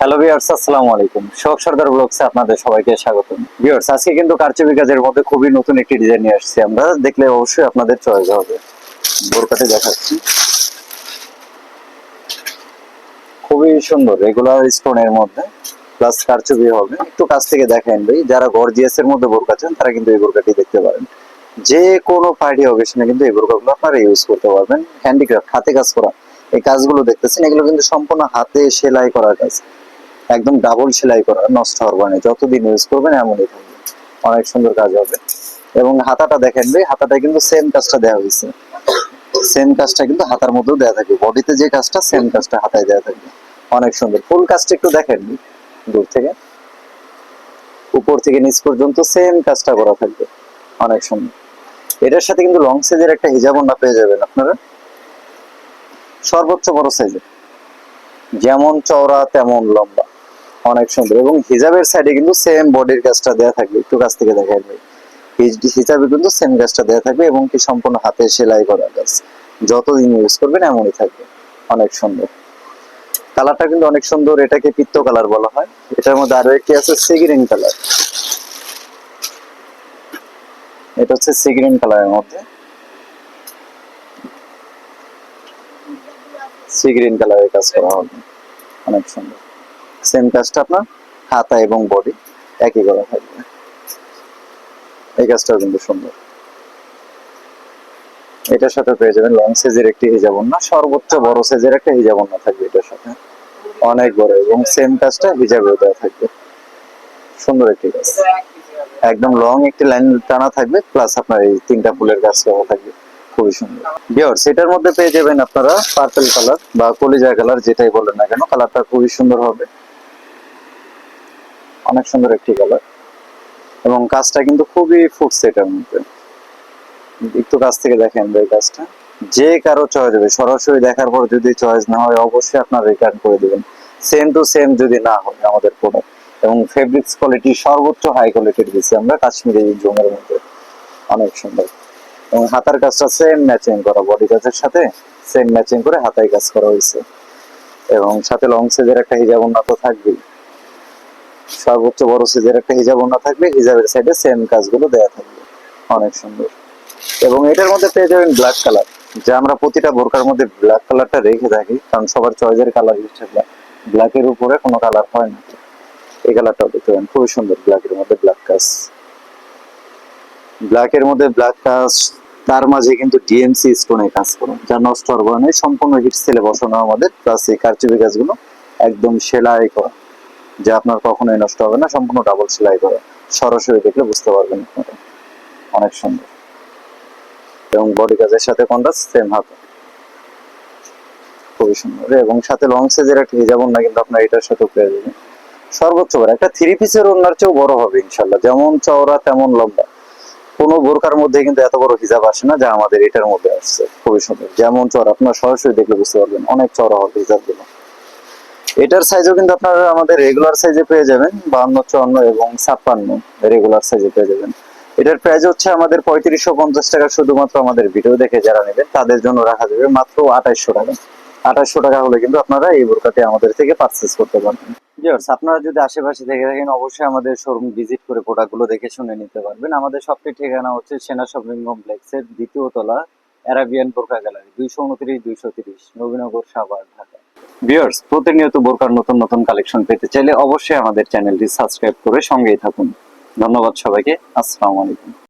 Hello viewers আসসালামু আলাইকুম। শখ সর্দার ব্লগসে আপনাদের সবাইকে স্বাগত ভিউয়ার্স আজকে কিন্তু কারচুপি কাজের মধ্যে খুবই নতুন একটি ডিজাইন নিয়ে আসছি। আমরা দেখলে অবশ্যই আপনাদের চয়েস হবে। বোরকাতে দেখাচ্ছি। খুবই সুন্দর রেগুলার স্টোনের মধ্যে। প্লাস কারচুপি হবে। একটু কাছ থেকে দেখেন ভাই, যারা গর্জিয়াস এর মধ্যে বোরকা চান, তারা কিন্তু এই বোরকাটি দেখতে পারেন। যে কোনো পার্টি অকেশনে কিন্তু এই বোরকাগুলো আপনারা ইউজ করতে পারবেন। হ্যান্ডিক্রাফট হাতে কাজ করা। এই কাজগুলো দেখতেছেন, এগুলো কিন্তু সম্পূর্ণ হাতে সেলাই করা কাজ। একদম ডাবল সেলাই করা, নষ্ট হওয়ার মানে যতদিন ইউজ করবেন এমনই থাকবে। অনেক সুন্দর কাজ হবে। এবং হাতাটা দেখেন ভাই, হাতাটা কিন্তু সেম কাজটা দেওয়া হয়েছে। সেম কাজটা কিন্তু হাতার মধ্যেও দেওয়া থাকবে। বডিতে যে কাজটা সেম কাজটা হাতায় দেওয়া থাকবে। অনেক সুন্দর। ফুল কাজটা একটু দেখেন দূর থেকে। উপর থেকে নিচ পর্যন্ত সেম কাজটা করা থাকবে। অনেক সুন্দর। এটার সাথে কিন্তু লং সাইজের একটা হিজাব না পেয়ে যাবেন আপনারা। সর্বোচ্চ বড় সাইজের যেমন চওড়া, তেমন লম্বা। অনেক সুন্দর এবং হিজাবের সাইডে কিন্তু সেম বডির কাজটা দেওয়া থাকবে। একটু কাছ থেকে দেখাই ভাই। হিজাবে কিন্তু সেম কাজটা দেওয়া থাকবে এবং কি সম্পূর্ণ হাতে সেলাই করা কাজ। যতদিন ইউজ করবেন এমনই থাকবে। অনেক সুন্দর। কালারটা কিন্তু অনেক সুন্দর। এটাকে পিত্ত কালার বলা হয়। এটার মধ্যে আরও একটি আছে সিগ্রিন কালার। এটা হচ্ছে সিগ্রিন কালারের মধ্যে। সি গ্রিন কালারের কাজ করা হবে। অনেক সুন্দর। সেম কাজটা আপনার হাতা এবং বডি একই করা থাকবে। এই কাজটাও কিন্তু সুন্দর। এটার সাথে পেয়ে যাবেন লং সাইজের একটি হিজাব না সর্বোচ্চ বড় সাইজের একটা হিজাব না থাকবে এটার সাথে। অনেক বড় এবং সেম কাজটা হিজাবেও দেওয়া থাকবে। সুন্দর একটি কাজ। একদম লং একটি লাইন টানা থাকবে প্লাস আপনার এই তিনটা ফুলের কাজ করা থাকবে। খুবই সুন্দর। বিয়ার্স এটার মধ্যে পেয়ে যাবেন আপনারা পার্পল কালার বা কলিজা কালার যেটাই বলেন না কেন কালারটা খুবই সুন্দর হবে। অনেক সুন্দর একটি কালার এবং কাজটা কিন্তু খুবই ফুটছে এটার মধ্যে। একটু কাছ থেকে দেখেন এই কাজটা। যে কারও চয়েস হবে, সরাসরি দেখার পর যদি চয়েস না হয়, অবশ্যই আপনার রিটার্ন করে দিবেন। সেম টু সেম যদি না হয় আমাদের প্রোডাক্ট এবং ফেব্রিক্স কোয়ালিটি সর্বোচ্চ হাই কোয়ালিটির দিচ্ছি আমরা, কাশ্মীরি জমের মধ্যে। অনেক সুন্দর। এবং হাতার কাজটা সেম ম্যাচিং করা বডি কাজের সাথে সেম ম্যাচিং করে হাতায় কাজ করা হয়েছে। এবং সাথে লং সাইজের একটা হিজাব উন্নত থাকবেই। সর্বোচ্চ বড় সাইজের একটা হিজাব ওড়না থাকবে হিজাবের সাইডে সেম কাজগুলো দেয়া থাকবে। অনেক সুন্দর। এবং এটার মধ্যে পেয়ে যাবেন ব্ল্যাক কালার যে আমরা প্রতিটা বোরকার মধ্যে ব্ল্যাক কালারটা রেখে থাকি, কারণ সবার চয়েসের কালার ব্ল্যাক ব্ল্যাকের উপরে কোনো কালার হয় না। এই কালারটাও দেখতে পাবেন খুবই সুন্দর ব্ল্যাকের মধ্যে ব্ল্যাক কাজ। ব্ল্যাকের মধ্যে ব্ল্যাক কাজ, তার মাঝে কিন্তু ডিএমসি স্টোনে কাজ করো যা নষ্ট না সম্পূর্ণ হিট সেলে বসানো আমাদের প্লাস এই কারচুপি কাজগুলো একদম সেলাই করা। যা আপনার কখনোই নষ্ট হবে না, সম্পূর্ণ ডাবল সেলাই করা সরাসরি দেখলে বুঝতে পারবেন অনেক সুন্দর। এবং বডি কাজের সাথে কন্ট্রাস্ট সেম হাতে। খুবই সুন্দর। এবং সাথে লং সাইজের একটা হিজাব না কিন্তু আপনার এটার সাথে পেয়ে যাবেন। সর্বোচ্চ বড় একটা থ্রি পিসের ওনার চেয়েও বড় হবে ইনশাল্লাহ যেমন চওড়া, তেমন লম্বা। কোনো বোরকার মধ্যে কিন্তু এত বড় হিজাব আসে না যা আমাদের এটার মধ্যে আসছে। খুবই সুন্দর। যেমন চওড়া, আপনার সরাসরি দেখলে বুঝতে পারবেন অনেক চওড়া হবে হিজাবগুলো এটার সাইজও কিন্তু আপনারা আমাদের রেগুলার সাইজে পেয়ে যাবেন, বাহান্ন, চুয়ান্ন এবং ছাপ্পান্ন রেগুলার সাইজে পেয়ে যাবেন। এটার প্রাইস হচ্ছে আমাদের পঁয়ত্রিশশো পঞ্চাশ টাকা শুধুমাত্র আমাদের ভিডিও দেখে যারা নেবেন, তাদের জন্য রাখা যাবে মাত্র আঠাইশশো টাকা। আঠাইশশো টাকা হলে কিন্তু আপনারা এই বোরকাটি আমাদের থেকে পারচেস করতে পারবেন। ভিউয়ার্স আপনারা যদি আশেপাশে থেকে থাকেন, অবশ্যই আমাদের শোরুম ভিজিট করে প্রোডাক্টগুলো দেখে শুনে নিতে পারবেন। আমাদের শপটির ঠিকানা হচ্ছে সেনা শপিং কমপ্লেক্সের দ্বিতীয় তলা অ্যারাবিয়ান বোরকা গ্যালারি দুইশো উনত্রিশ, দুইশো তিরিশ, নবীনগর সাভার, ঢাকা। ভিউয়ার্স প্রতিনিয়ত বোরকার নতুন নতুন কালেকশন পেতে চাইলে অবশ্যই আমাদের চ্যানেলটি সাবস্ক্রাইব করে সঙ্গেই থাকুন। ধন্যবাদ সবাইকে, আসসালামু আলাইকুম।